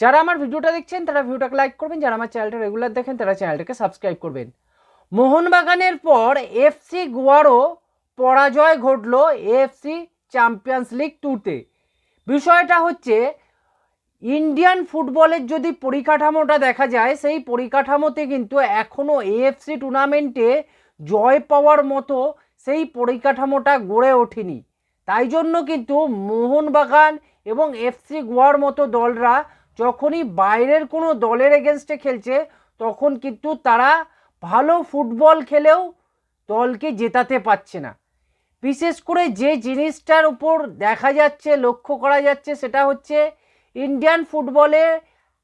যারা আমার ভিডিওটা দেখছেন, তারা ভিডিওটাকে লাইক করবেন। যারা আমার চ্যানেলটা রেগুলার দেখেন, তারা চ্যানেলটাকে সাবস্ক্রাইব করবেন। মোহনবাগানের পর এফসি গোয়ারও পরাজয় ঘটলো এফসি চ্যাম্পিয়ন্স লিগ টুতে বিষয়টা হচ্ছে ইন্ডিয়ান ফুটবলের যদি পরিকাঠামোটা দেখা যায়, সেই পরিকাঠামোতে কিন্তু এখনও এএফসি টুর্নামেন্টে জয় পাওয়ার মতো সেই পরিকাঠামোটা গড়ে ওঠেনি। তাই জন্য কিন্তু মোহনবাগান এবং এফসি গোয়ার মতো দলরা যখনই বাইরের কোনো দলের এগেনস্টে খেলছে, তখন কিন্তু তারা ভালো ফুটবল খেলেও দলকে জেতাতে পারছে না। বিশেষ করে যে জিনিসটার উপর দেখা যাচ্ছে, লক্ষ্য করা যাচ্ছে, সেটা হচ্ছে ইন্ডিয়ান ফুটবলে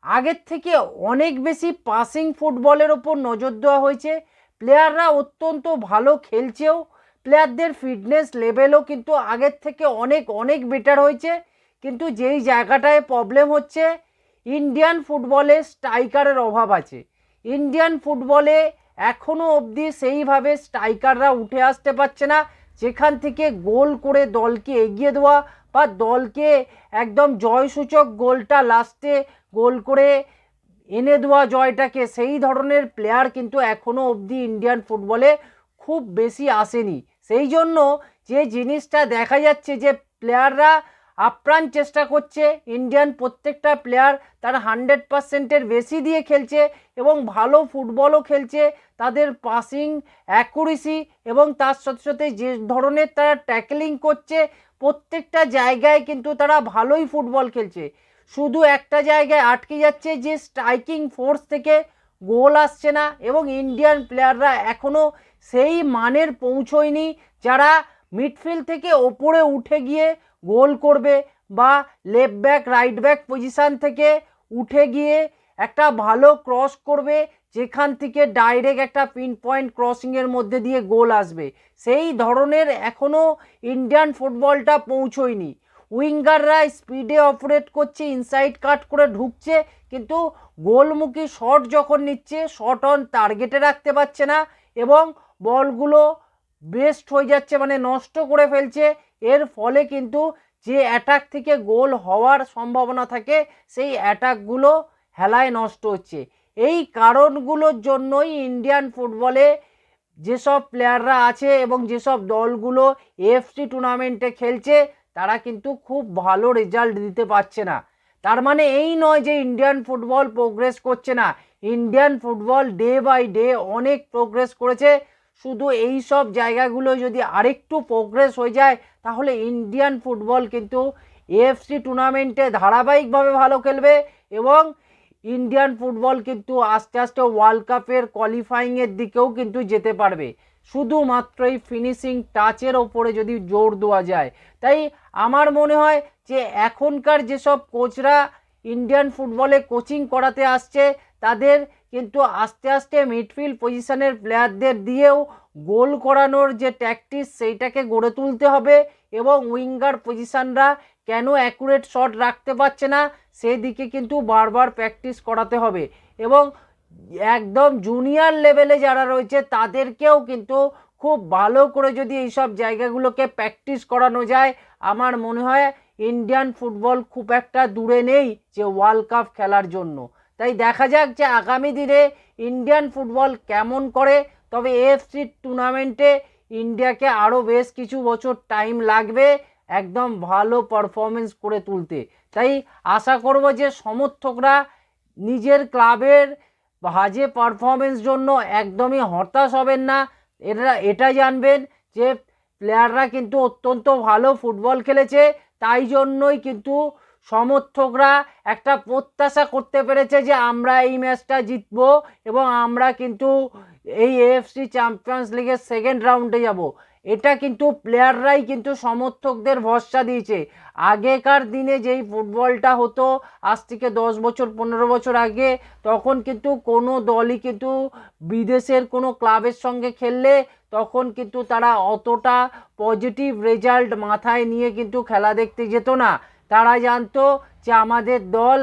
আগের থেকে অনেক বেশি পাসিং ফুটবলের ওপর নজর দেওয়া হয়েছে। প্লেয়াররা অত্যন্ত ভালো খেলছেও প্লেয়ারদের ফিটনেস লেভেলও কিন্তু আগের থেকে অনেক অনেক বেটার হয়েছে। কিন্তু যেই জায়গাটায় প্রবলেম হচ্ছে ইন্ডিয়ান ফুটবলে স্ট্রাইকারের অভাব আছে। ইন্ডিয়ান ফুটবলে এখনও অবধি সেইভাবে স্ট্রাইকাররা উঠে আসতে পারছে না, যেখান থেকে গোল করে দলকে এগিয়ে দেওয়া বা দলকে একদম জয়সূচক গোলটা লাস্টে গোল করে এনে দেওয়া জয়টাকে, সেই ধরনের প্লেয়ার কিন্তু এখনও অবধি ইন্ডিয়ান ফুটবলে খুব বেশি আসেনি। সেই জন্য যে জিনিসটা দেখা যাচ্ছে যে প্লেয়াররা আপ্রাণ চেষ্টা করছে। ইন্ডিয়ান প্রত্যেকটা প্লেয়ার তার হান্ড্রেড পার্সেন্টের বেশি দিয়ে খেলছে এবং ভালো ফুটবলও খেলছে। তাদের পাসিং অ্যাকুরেসি এবং তার সাথে সাথে যে ধরনের তারা ট্যাকলিং করছে, প্রত্যেকটা জায়গায় কিন্তু তারা ভালোই ফুটবল খেলছে। শুধু একটা জায়গায় আটকে যাচ্ছে যে স্ট্রাইকিং ফোর্স থেকে গোল আসছে না এবং ইন্ডিয়ান প্লেয়াররা এখনও সেই মানের পৌঁছয়নি যারা মিডফিল্ড থেকে ওপরে উঠে গিয়ে গোল করবে বা left back right back position থেকে উঠে গিয়ে একটা ভালো ক্রস করবে, যেখান থেকে ডাইরেক্ট একটা পিন পয়েন্ট ক্রসিংয়ের মধ্যে দিয়ে গোল আসবে। সেই ধরনের এখনও ইন্ডিয়ান ফুটবলটা পৌঁছয়নি। উইঙ্গাররা স্পিডে অপারেট করছে ইনসাইড কাট করে ঢুকছে, কিন্তু গোলমুখী শট যখন নিচ্ছে শট অন টার্গেটে রাখতে পারছে না এবং বলগুলো বেস্ট হয়ে যাচ্ছে মানে নষ্ট করে ফেলছে। এর ফলে কিন্তু যে অ্যাটাক থেকে গোল হওয়ার সম্ভাবনা থাকে, সেই অ্যাটাকগুলো হেলায় নষ্ট হচ্ছে। এই কারণগুলোর জন্যই ইন্ডিয়ান ফুটবলে যেসব প্লেয়াররা আছে এবং যেসব দলগুলো এফসি টুর্নামেন্টে খেলছে, তারা কিন্তু খুব ভালো রেজাল্ট দিতে পারছে না। তার মানে এই নয় যে ইন্ডিয়ান ফুটবল প্রোগ্রেস করছে না। Indian football day by day অনেক প্রোগ্রেস করেছে। শুধু এই সব জায়গাগুলো যদি আরেকটু প্রোগ্রেস হয়ে যায়, তাহলে ইন্ডিয়ান ফুটবল কিন্তু এএফসি টুর্নামেন্টে ধারাবাহিকভাবে ভালো খেলবে এবং ইন্ডিয়ান ফুটবল কিন্তু আস্তে আস্তে ওয়ার্ল্ড কাপের কোয়ালিফাইংয়ের দিকেও কিন্তু যেতে পারবে। শুধুমাত্র এই ফিনিশিং টাচের ওপরে যদি জোর দেওয়া যায়। তাই আমার মনে হয় যে এখনকার যেসব কোচরা ইন্ডিয়ান ফুটবলে কোচিং করাতে আসছে তাদের কিন্তু আস্তে আস্তে মিডফিল্ড পজিশনের প্লেয়ারদের দিয়েও গোল করানোর যে ট্যাকটিস সেইটাকে গড়ে তুলতে হবে এবং উইঙ্গার পজিশানরা কেন অ্যাকুরেট শট রাখতে পারছে না সেদিকে কিন্তু বারবার প্র্যাকটিস করাতে হবে। এবং একদম জুনিয়র লেভেলে যারা রয়েছে, তাদেরকেও কিন্তু খুব ভালো করে যদি এইসব জায়গাগুলোকে প্র্যাকটিস করানো যায়, আমার মনে হয় ইন্ডিয়ান ফুটবল খুব একটা দূরে নেই যে ওয়ার্ল্ড কাপ খেলার জন্য। তাই দেখা যাক যে আগামী দিনে ইন্ডিয়ান ফুটবল কেমন করে। তবে এএফসি টুর্নামেন্টে ইন্ডিয়াকে আরও বেশ কিছু বছর টাইম লাগবে একদম ভালো পারফরমেন্স করে তুলতে। তাই আশা করব যে সমর্থকরা নিজের ক্লাবের বাজে পারফরমেন্স জন্য একদমই হতাশ হবেন না। এরা এটা জানবেন যে প্লেয়াররা কিন্তু অত্যন্ত ভালো ফুটবল খেলেছে, তাই জন্যই কিন্তু সমর্থকরা একটা প্রত্যাশা করতে পেরেছে যে আমরা এই ম্যাচটা জিতব এবং আমরা কিন্তু এই এএফসি চ্যাম্পিয়ন্স লিগের সেকেন্ড রাউন্ডে যাব। এটা কিন্তু প্লেয়াররাই কিন্তু সমর্থকদের ভরসা দিয়েছে। আগেকার দিনে যেই ফুটবলটা হতো, আজ থেকে দশ বছর, পনেরো বছর আগে, তখন কিন্তু কোনো দলই কিন্তু বিদেশের কোনো ক্লাবের সঙ্গে খেললে তখন কিন্তু তারা অতটা পজিটিভ রেজাল্ট মাথায় নিয়ে কিন্তু খেলা দেখতে যেত না। তারা জানতো যে আমাদের দল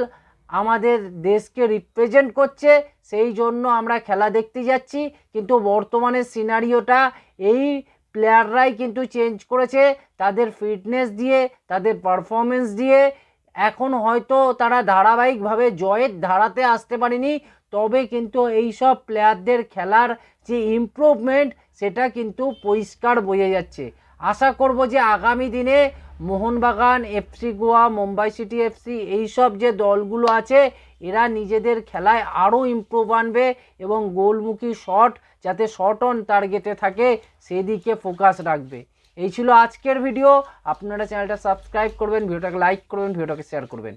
আমাদের দেশকে রিপ্রেজেন্ট করছে, সেই জন্য আমরা খেলা দেখতে যাচ্ছি। কিন্তু বর্তমানে সিনারিওটা এই প্লেয়াররাই কিন্তু চেঞ্জ করেছে তাদের ফিটনেস দিয়ে, তাদের পারফরমেন্স দিয়ে। এখন হয়তো তারা ধারাবাহিকভাবে জয়ের ধারাতে আসতে পারেনি, তবে কিন্তু এই সব প্লেয়ারদের খেলার যে ইমপ্রুভমেন্ট সেটা কিন্তু পরিষ্কার বোঝা যাচ্ছে। আশা করব যে আগামী দিনে Mohun Bagan FC, Goa, Mumbai city FC এইসব যে দলগুলো আছে, এরা নিজেদের খেলায় আরও ইম্প্রুভ আনবে এবং গোলমুখী শট যাতে শর্ট অন টার্গেটে থাকে, সেদিকে ফোকাস রাখবে। এই ছিল আজকের ভিডিও আপনারা চ্যানেলটা সাবস্ক্রাইব করবেন ভিডিওটাকে লাইক করবেন ভিডিওটাকে শেয়ার করবেন।